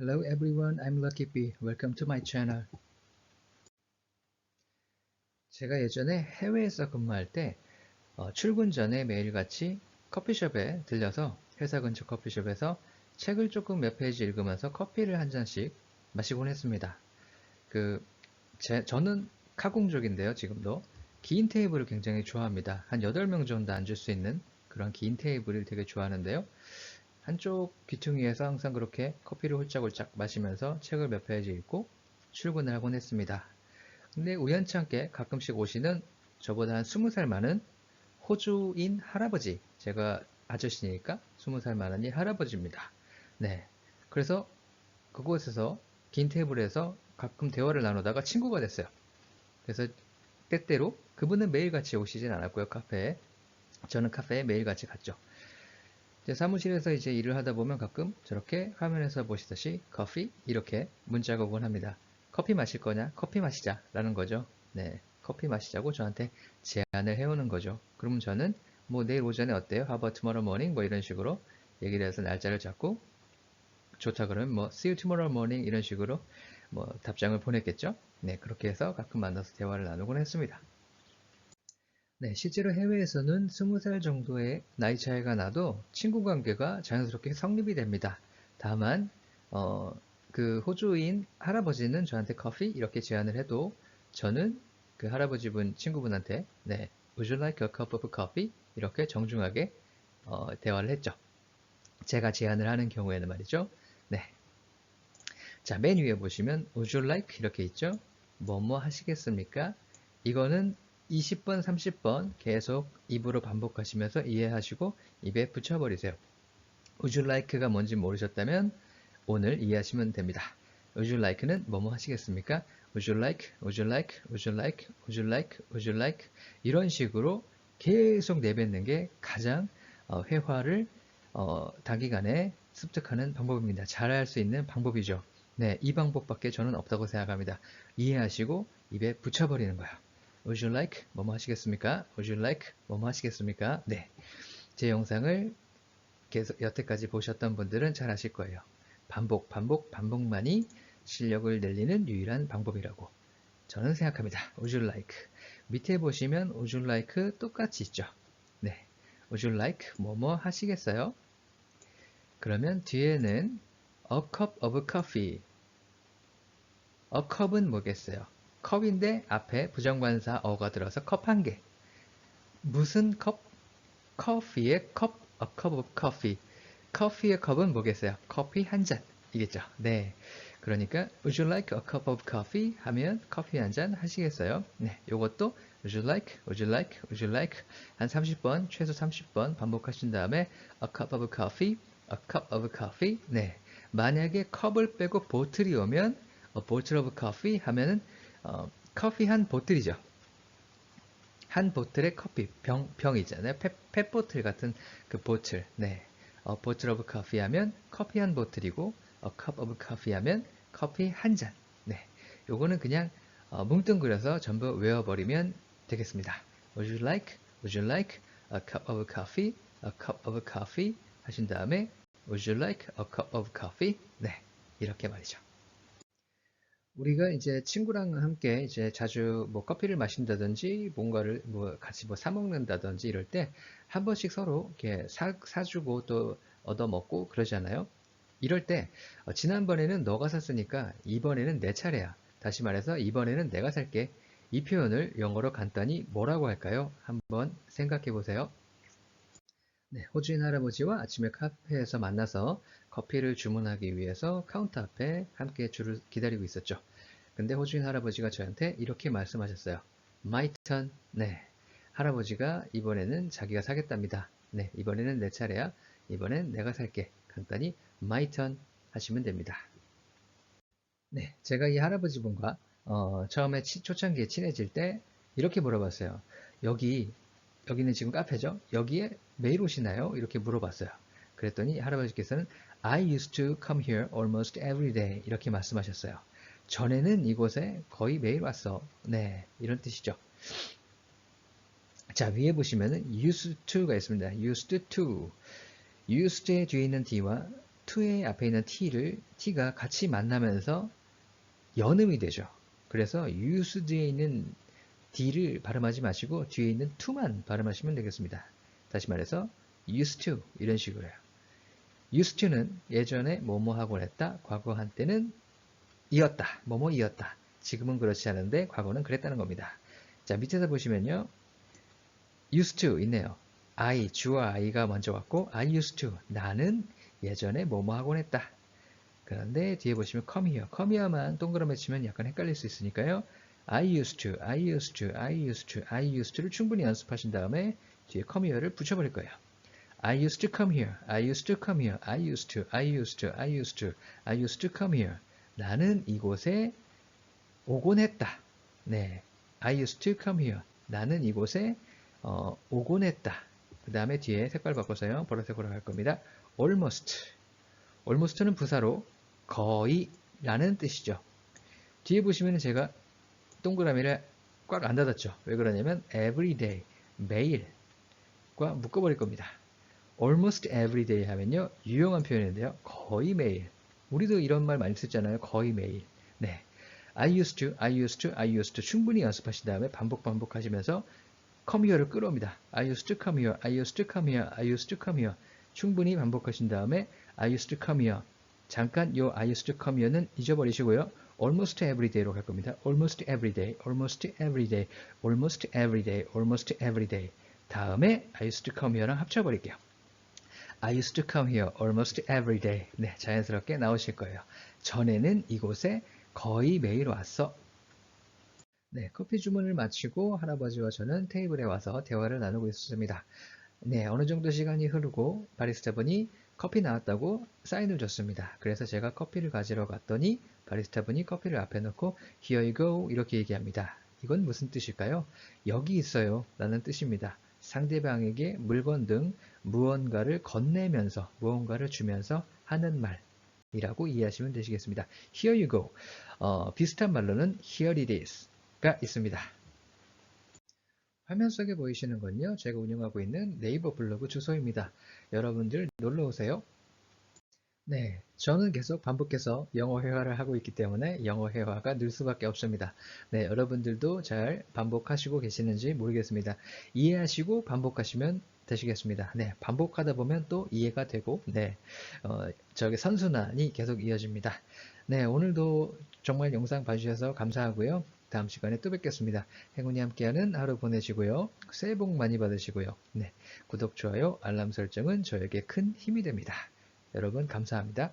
Hello everyone, I'm Lucky B. Welcome to my channel. 제가 예전에 해외에서 근무할 때 어, 출근 전에 매일같이 커피숍에 들려서 회사 근처 커피숍에서 책을 조금 몇 페이지 읽으면서 커피를 한 잔씩 마시곤 했습니다. 그 제, 저는 카공족인데요, 지금도. 긴 테이블을 굉장히 좋아합니다. 한 8명 정도 앉을 수 있는 그런 긴 테이블을 되게 좋아하는데요. 한쪽 귀퉁이에서 항상 그렇게 커피를 홀짝홀짝 마시면서 책을 몇 페이지 읽고 출근을 하곤 했습니다. 근데 우연찮게 가끔씩 오시는 저보다 한 20살 많은 호주인 할아버지, 제가 아저씨니까 20살 많은 이 할아버지입니다. 네. 그래서 그곳에서 긴 테이블에서 가끔 대화를 나누다가 친구가 됐어요. 그래서 때때로 그분은 매일같이 오시진 않았고요, 카페에. 저는 카페에 매일같이 갔죠. 사무실에서 이제 일을 하다 보면 가끔 저렇게 화면에서 보시듯이 커피 이렇게 문자가 오곤 합니다. 커피 마실 거냐? 커피 마시자 라는 거죠. 네, 커피 마시자고 저한테 제안을 해오는 거죠. 그러면 저는 뭐 내일 오전에 어때요? How about tomorrow morning? 뭐 이런 식으로 얘기를 해서 날짜를 잡고 좋다 그러면 뭐 see you tomorrow morning 이런 식으로 뭐 답장을 보냈겠죠. 네, 그렇게 해서 가끔 만나서 대화를 나누곤 했습니다. 네, 실제로 해외에서는 20살 정도의 나이 차이가 나도 친구 관계가 자연스럽게 성립이 됩니다. 다만 어, 그 호주인 할아버지는 저한테 커피 이렇게 제안을 해도 저는 그 할아버지분 친구분한테 네, Would you like a cup of coffee? 이렇게 정중하게 어, 대화를 했죠. 제가 제안을 하는 경우에는 말이죠. 네. 자, 맨 위에 보시면 Would you like? 이렇게 있죠. 뭐뭐 뭐 하시겠습니까? 이거는 20번, 30번 계속 입으로 반복하시면서 이해하시고 입에 붙여버리세요. Would you like가 뭔지 모르셨다면 오늘 이해하시면 됩니다. Would you like는 뭐뭐 하시겠습니까? Would you like, would you like, would you like, would you like, would you like 이런 식으로 계속 내뱉는 게 가장 어, 회화를 어, 단기간에 습득하는 방법입니다. 잘할 수 있는 방법이죠. 네, 이 방법밖에 저는 없다고 생각합니다. 이해하시고 입에 붙여버리는 거예요. Would you like? 뭐뭐 하시겠습니까? Would you like? 뭐뭐 하시겠습니까? 네. 제 영상을 계속 여태까지 보셨던 분들은 잘 아실 거예요. 반복, 반복, 반복만이 실력을 늘리는 유일한 방법이라고 저는 생각합니다. Would you like? 밑에 보시면 Would you like 똑같이 있죠. 네. Would you like? 뭐뭐 하시겠어요? 그러면 뒤에는 A cup of coffee. A cup은 뭐겠어요? 컵인데 앞에 부정관사 어가 들어서 컵 한 개. 무슨 컵? 커피의 컵, a cup of coffee. 커피의 컵은 뭐겠어요? 커피 한 잔. 이겠죠. 네. 그러니까 Would you like a cup of coffee? 하면 커피 한 잔 하시겠어요? 네. 요것도 Would you like? Would you like? Would you like? 한 30번, 최소 30번 반복하신 다음에 a cup of coffee, a cup of coffee. 네. 만약에 컵을 빼고 보틀이 오면 a bottle of coffee 하면은 어, 커피 한 보틀이죠. 한 보틀의 커피 병 병이잖아요. 펫, 펫보틀 같은 그 보틀. 네. 어, 보틀 오브 커피 하면 커피 한 보틀이고 어, 컵 오브 커피 하면 커피 한 잔. 네. 요거는 그냥 어, 뭉뚱그려서 전부 외워버리면 되겠습니다. Would you like? Would you like a cup of coffee? A cup of coffee 하신 다음에 Would you like a cup of coffee? 네. 이렇게 말이죠. 우리가 이제 친구랑 함께 이제 자주 뭐 커피를 마신다든지 뭔가를 뭐 같이 뭐 사 먹는다든지 이럴 때 한 번씩 서로 이렇게 사, 사주고 또 얻어 먹고 그러잖아요. 이럴 때 어, 지난번에는 너가 샀으니까 이번에는 내 차례야. 다시 말해서 이번에는 내가 살게. 이 표현을 영어로 간단히 뭐라고 할까요? 한번 생각해 보세요. 네, 호주인 할아버지와 아침에 카페에서 만나서 커피를 주문하기 위해서 카운터 앞에 함께 줄을 기다리고 있었죠. 근데 호주인 할아버지가 저한테 이렇게 말씀하셨어요. My turn. 네. 할아버지가 이번에는 자기가 사겠답니다. 네. 이번에는 내 차례야. 이번엔 내가 살게. 간단히 my turn 하시면 됩니다. 네. 제가 이 할아버지 분과 어, 처음에 초창기에 친해질 때 이렇게 물어봤어요. 여기 여기는 지금 카페죠? 여기에 매일 오시나요? 이렇게 물어봤어요. 그랬더니 할아버지께서는 I used to come here almost every day 이렇게 말씀하셨어요. 전에는 이곳에 거의 매일 왔어. 네, 이런 뜻이죠. 자, 위에 보시면은 used to가 있습니다. used to. used의 뒤에 있는 d와 to의 앞에 있는 t를 t가 같이 만나면서 연음이 되죠. 그래서 used에 있는 d를 발음하지 마시고 뒤에 있는 to만 발음하시면 되겠습니다. 다시 말해서 used to 이런 식으로요. To는 예전에 뭐뭐 하곤 했다. 과거 한때는 이었다. 뭐뭐 이었다. 지금은 그렇지 않은데 과거는 그랬다는 겁니다. 자 밑에서 보시면요. used to 있네요. I, 주와 I가 먼저 왔고 I used to 나는 예전에 뭐뭐 하곤 했다. 그런데 뒤에 보시면 come here, come here만 동그라미 치면 약간 헷갈릴 수 있으니까요. I used to, I used to, I used to, I used to를 충분히 연습하신 다음에 뒤에 come here를 붙여버릴 거예요. I used to come here, I used to come here, I used to, I used to, I used to, I used to come here. 나는 이곳에 오곤 했다. 네, I used to come here. 나는 이곳에 어, 오곤 했다. 그 다음에 뒤에 색깔 바꿔서요. 보라색으로 할 겁니다. almost. almost는 부사로 거의 라는 뜻이죠. 뒤에 보시면 제가 동그라미를 꽉 안 닫았죠. 왜 그러냐면 every day, 매일과 묶어버릴 겁니다. Almost every day 하면요. 유용한 표현인데요. 거의 매일. 우리도 이런 말 많이 쓰잖아요. 거의 매일. 네. I used to, I used to, I used to 충분히 연습하신 다음에 반복 반복 하시면서 come here를 끌어옵니다. I used to come here, I used to come here, I used to come here. 충분히 반복하신 다음에 I used to come here. 잠깐 요 I used to come here는 잊어버리시고요. almost every day로 갈 겁니다. almost every day, almost every day, almost every day, almost every day. 다음에 I used to come here랑 합쳐버릴게요. I used to come here almost every day. 네, 자연스럽게 나오실 거예요. 전에는 이곳에 거의 매일 왔어. 네, 커피 주문을 마치고 할아버지와 저는 테이블에 와서 대화를 나누고 있었습니다. 네, 어느 정도 시간이 흐르고 바리스타분이 커피 나왔다고 사인을 줬습니다. 그래서 제가 커피를 가지러 갔더니 바리스타분이 커피를 앞에 놓고 Here you go 이렇게 얘기합니다. 이건 무슨 뜻일까요? 여기 있어요 라는 뜻입니다. 상대방에게 물건 등 무언가를 건네면서 무언가를 주면서 하는 말이라고 이해하시면 되시겠습니다. Here you go. 어, 비슷한 말로는 Here it is가 있습니다. 화면 속에 보이시는 건요. 제가 운영하고 있는 네이버 블로그 주소입니다. 여러분들 놀러 오세요. 네, 저는 계속 반복해서 영어 회화를 하고 있기 때문에 영어 회화가 늘 수밖에 없습니다. 네, 여러분들도 잘 반복하시고 계시는지 모르겠습니다. 이해하시고 반복하시면 되시겠습니다. 네, 반복하다 보면 또 이해가 되고, 네, 어, 저기 선순환이 계속 이어집니다. 네, 오늘도 정말 영상 봐주셔서 감사하고요. 다음 시간에 또 뵙겠습니다. 행운이 함께하는 하루 보내시고요. 새해 복 많이 받으시고요. 네, 구독, 좋아요, 알람 설정은 저에게 큰 힘이 됩니다. 여러분 감사합니다.